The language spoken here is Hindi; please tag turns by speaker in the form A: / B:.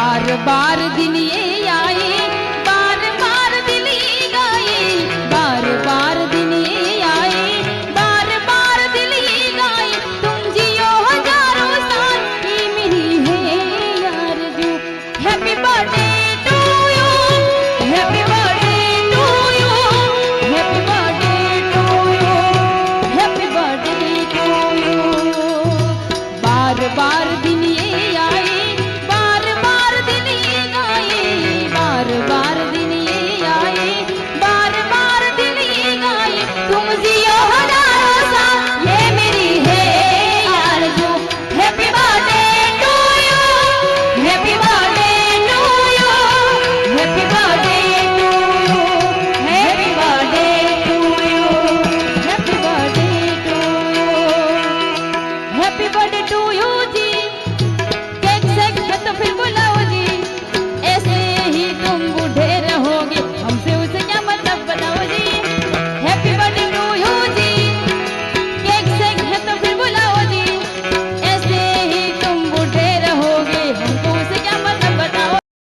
A: बार बार दिन ये आए, बार बार दिन ये गाए, बार बार दिन ये आए, बार बार दिल ये गाए, तुम जियो हज़ारों साल, ये मेरी है यार जो। Happy birthday よほど